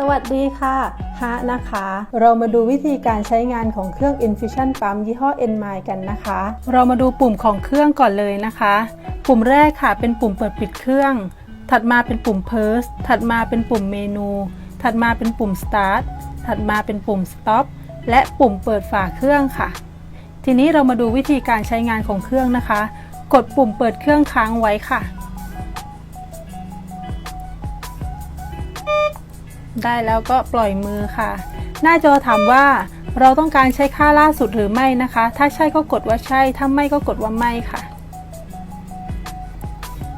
สวัสดีค่ะฮะนะคะ เรามาดูวิธีการใช้งานของเครื่อง Infusion Pump ยี่ห้อ n m i กันนะคะ เรามาดูปุ่มของเครื่องก่อนเลยนะคะ ปุ่มแรกค่ะเป็นปุ่มเปิดปิดเครื่อง ถัดมาเป็นปุ่ม Pulse ถัดมาเป็นปุ่มเมนู ถัดมาเป็นปุ่ม Start ถัดมาเป็นปุ่ม Stop และปุ่มเปิดฝาเครื่องค่ะ ทีนี้เรามาดูวิธีการใช้งานของเครื่องนะคะ กดปุ่มเปิดเครื่องค้างไว้ค่ะ ได้แล้วก็ปล่อยมือค่ะ หน้าจอถามว่าเราต้องการใช้ค่าล่าสุดหรือไม่นะคะ ถ้าใช่ก็กดว่าใช่ ถ้าไม่ก็กดว่าไม่ค่ะ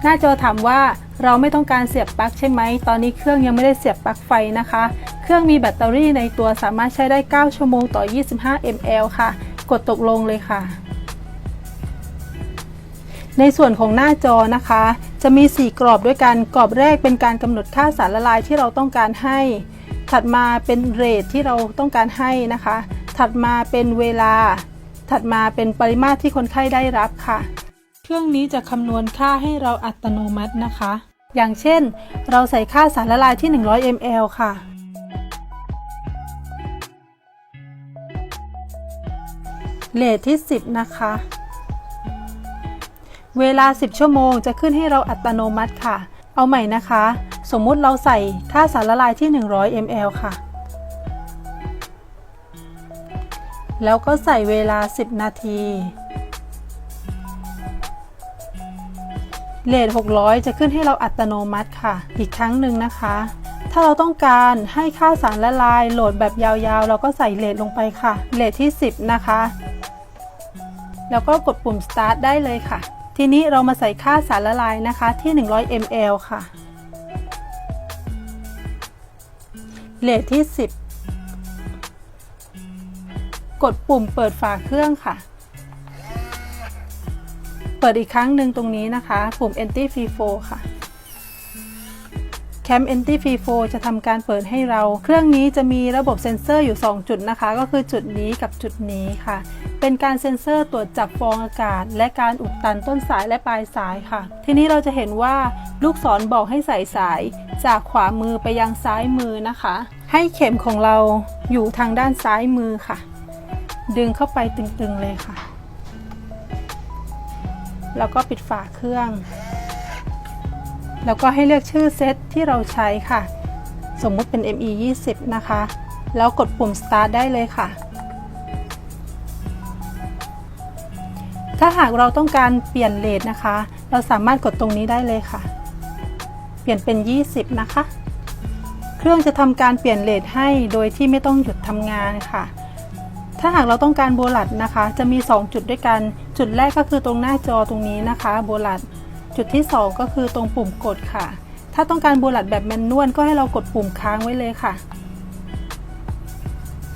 หน้าจอถามว่าเราไม่ต้องการเสียบปลั๊กใช่ไหม ตอนนี้เครื่องยังไม่ได้เสียบปลั๊กไฟนะคะ เครื่องมีแบตเตอรี่ในตัวสามารถใช้ได้ 9 ชั่วโมงต่อ 25 ml ค่ะ กดตกลงเลยค่ะ ในส่วนของหน้าจอนะคะ จะมี 4 กรอบด้วยกัน กรอบแรกเป็นการกำหนดค่าสารละลายที่เราต้องการให้ ถัดมาเป็นเรทที่เราต้องการให้นะคะ ถัดมาเป็นเวลา ถัดมาเป็นปริมาตรที่คนไข้ได้รับค่ะ เครื่องนี้จะคำนวณค่าให้เราอัตโนมัตินะคะ อย่างเช่น เราใส่ค่าสารละลายที่ 100 ml ค่ะเรทที่ 10 นะคะ เวลา 10 ชั่วโมงจะขึ้นให้เราอัตโนมัติค่ะ เอาใหม่นะคะ สมมุติเราใส่ค่าสารละลายที่ 100 ml ค่ะ แล้วก็ใส่เวลา 10 นาทีเลท600 จะขึ้นให้เราอัตโนมัติค่ะ อีกครั้งหนึ่งนะคะ ถ้าเราต้องการให้ค่าสารละลายโหลดแบบยาวๆ เราก็ใส่เลทลงไปค่ะ เลทที่ 10 นะคะ แล้วก็กดปุ่ม start ได้เลยค่ะ ทีนี้เรามาใส่ค่าสารละลายนะคะที่ 100 ml ค่ะเลทที่ 10 กดปุ่มเปิดฝาเครื่องค่ะ เปิดอีกครั้งหนึ่งตรงนี้นะคะ ปุ่ม anti free flow ค่ะ Cam Anti Free Flow จะทำการเปิดให้เรา เครื่องนี้จะมีระบบเซ็นเซอร์อยู่ 2 จุดนะคะ ก็คือจุดนี้กับจุดนี้ค่ะ เป็นการเซ็นเซอร์ตรวจจับฟองอากาศ และการอุดตันต้นสายและปลายสายค่ะ ทีนี้เราจะเห็นว่าลูกศรบอกให้ใส่สายจากขวามือไปยังซ้ายมือนะคะ ให้เข็มของเราอยู่ทางด้านซ้ายมือค่ะ ดึงเข้าไปตึงๆเลยค่ะ แล้วก็ปิดฝาเครื่อง แล้วก็ให้เลือกชื่อเซตที่เราใช้ค่ะ สมมุติเป็น ME 20นะคะ แล้วกดปุ่ม start ได้เลยค่ะ ถ้าหากเราต้องการเปลี่ยนเลทนะคะ เราสามารถกดตรงนี้ได้เลยค่ะ เปลี่ยนเป็น 20 นะคะ เครื่องจะทำการเปลี่ยนเลทให้โดยที่ไม่ต้องหยุดทำงานค่ะ ถ้าหากเราต้องการโบลัดนะคะ จะมี 2 จุดด้วยกัน จุดแรกก็คือตรงหน้าจอตรงนี้นะคะ โบลัด จุดที่ 2 ก็คือตรงปุ่มกดค่ะ ถ้าต้องการโบลัดแบบแมนนวลก็ให้เรากดปุ่มค้างไว้เลยค่ะ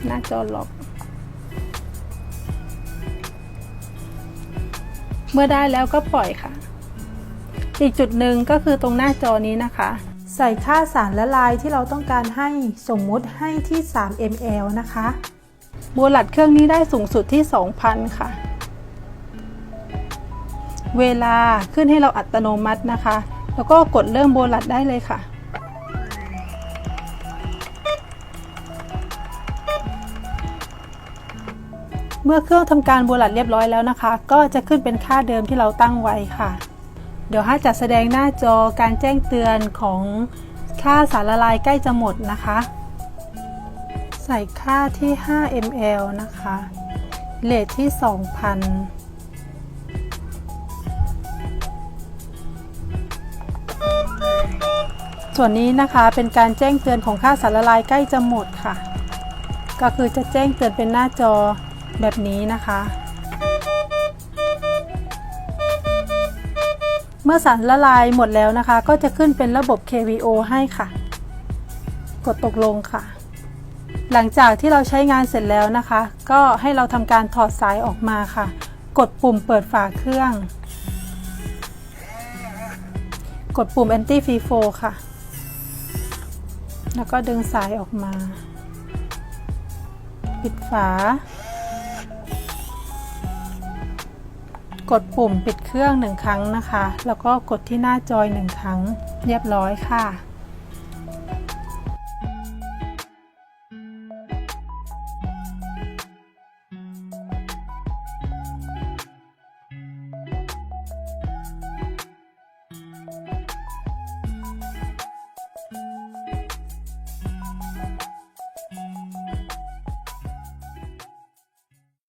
หน้าจอล็อก เมื่อได้แล้วก็ปล่อยค่ะ อีกจุดหนึ่งก็คือตรงหน้าจอนี้นะคะ ใส่ค่าสารละลายที่เราต้องการให้สมมุติให้ที่ 3 ml นะคะโบลัดเครื่องนี้ได้สูงสุดที่ 2,000 ค่ะ เวลาขึ้นให้เราอัตโนมัตินะคะ แล้วก็กดเริ่มโบลัดได้เลยค่ะ เมื่อเครื่องทำการโบลัดเรียบร้อยแล้วนะคะ ก็จะขึ้นเป็นค่าเดิมที่เราตั้งไว้ค่ะ เดี๋ยวให้จัดแสดงหน้าจอการแจ้งเตือนของค่าสารละลายใกล้จะหมดนะคะ ใส่ค่าที่ 5 ml นะคะเลทที่ 2,000 ส่วนนี้นะคะเป็นการแจ้งเตือนของค่าสารละลายใกล้จะหมดค่ะ ก็คือจะแจ้งเตือนเป็นหน้าจอแบบนี้นะคะ เมื่อสารละลายหมดแล้วนะคะ ก็จะขึ้นเป็นระบบ KVO ให้ค่ะ กดตกลงค่ะ หลังจากที่เราใช้งานเสร็จแล้วนะคะ ก็ให้เราทำการถอดสายออกมาค่ะ กดปุ่มเปิดฝาเครื่อง กดปุ่ม anti free flow ค่ะ แล้วก็ดึงสายออกมา ปิดฝา กดปุ่มปิดเครื่องหนึ่งครั้งนะคะ แล้วก็กดที่หน้าจอยหนึ่งครั้ง เรียบร้อยค่ะ